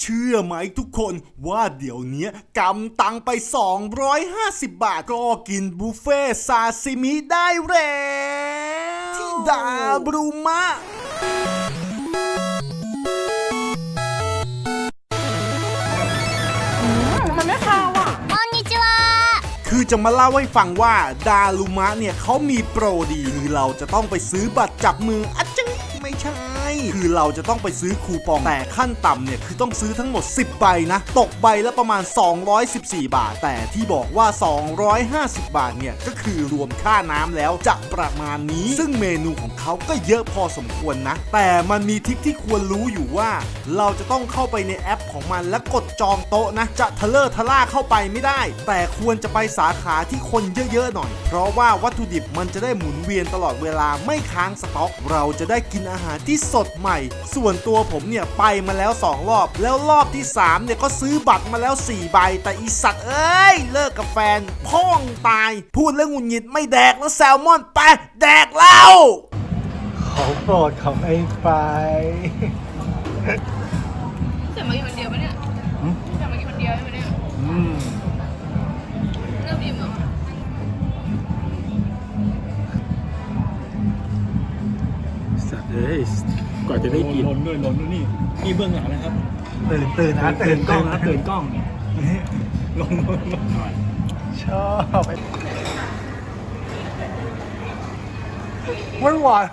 เชื่อไหมทุกคนว่าเดี๋ยวเนี้ยกำตังไป 250 บาท ก็กินบุฟเฟ่ต์ซาซิมิได้แล้วที่ดาบรูมะ มันไม่คาวอ่ะ こんにちは คือจะมาเล่าให้ฟังว่าดารุมะเนี่ยเขามีโปรดี คือเราจะต้องไปซื้อบัตรจับมืออะจังไม่ใช่ คือเราจะต้องไปซื้อคูปองแต่ขั้นต่ำเนี่ยคือต้องซื้อทั้งหมด 10 ใบนะ ตกใบละประมาณ 214 บาท แต่ที่บอกว่า 250 บาทเนี่ยก็คือรวมค่าน้ำแล้วจะประมาณนี้ ซึ่งเมนูของเขาก็เยอะพอสมควรนะ แต่มันมีทริคที่ควรรู้อยู่ว่า เราจะต้องเข้าไปในแอปของมันแล้วกดจองโต๊ะนะ จะทะเลอร์ทะล่าเข้าไปไม่ได้ แต่ควรจะไปสาขาที่คนเยอะๆหน่อย เพราะว่าวัตถุดิบมันจะได้หมุนเวียนตลอดเวลาไม่ค้างสต็อก เราจะได้กินอาหารที่สดใหม่ ส่วนตัวผมเนี่ยไปมาแล้ว 2 รอบ แล้วรอบที่ 3 เนี่ยก็ซื้อบัตรมาแล้ว 4 ใบ แต่อีสัตว์เอ้ย เลิกกับแฟน พ่องตาย พูดเรื่องหงุนหงิดไม่แดกแล้วแซลมอนไปแดกเหล้าของโปรดของไอ้ไฟเสียมากินคนเดียวปะเนี่ยเสียมากินคนเดียวใช่ไหมเนี่ย เอ้ยกว่าจะได้กินล้นด้วยล้นด้วยนี่นี่เบื้องหลังนะครับตื่นตื่นนะตื่นกล้องตื่นนะตื่นกล้องล้นล้นล้นหน่อยชอบไม่หวาน